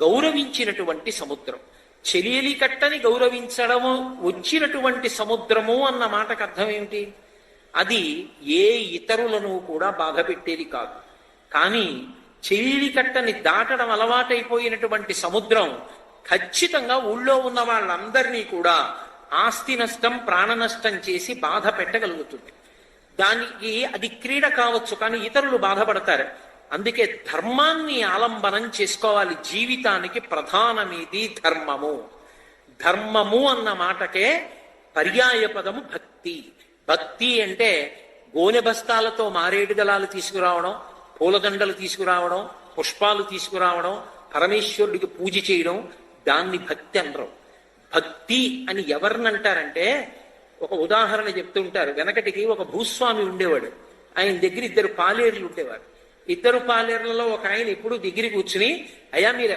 గౌరవించినటువంటి సముద్రం. చెలియలి కట్టని గౌరవించడము వచ్చినటువంటి సముద్రము అన్న మాటకు అర్థం ఏమిటి? అది ఏ ఇతరులను కూడా బాధ పెట్టేది కాదు. కానీ చెలియలి కట్టని దాటడం అలవాటైపోయినటువంటి సముద్రం ఖచ్చితంగా ఊళ్ళో ఉన్న వాళ్ళందరినీ కూడా ఆస్తి నష్టం ప్రాణ నష్టం చేసి బాధ పెట్టగలుగుతుంది. దానికి అది క్రీడ కావచ్చు కానీ ఇతరులు బాధపడతారు. అందుకే ధర్మాన్ని ఆలంబనం చేసుకోవాలి. జీవితానికి ప్రధానమేది ధర్మము. ధర్మము అన్న మాటకే పర్యాయ పదము భక్తి. భక్తి అంటే గోనె బస్తాలతో మారేడు దళాలు తీసుకురావడం పూలదండలు తీసుకురావడం పుష్పాలు తీసుకురావడం పరమేశ్వరుడికి పూజ చేయడం దాన్ని భక్తి అనరు భక్తి అని ఎవరినంటారంటే ఒక ఉదాహరణ చెప్తుంటారు. వెనకటికి ఒక భూస్వామి ఉండేవాడు. ఆయన దగ్గర ఇద్దరు పాలేరులు ఉండేవారు. ఇద్దరు పాలేర్లలో ఒక ఆయన ఎప్పుడు దగ్గర కూర్చుని అయ్యా మీరు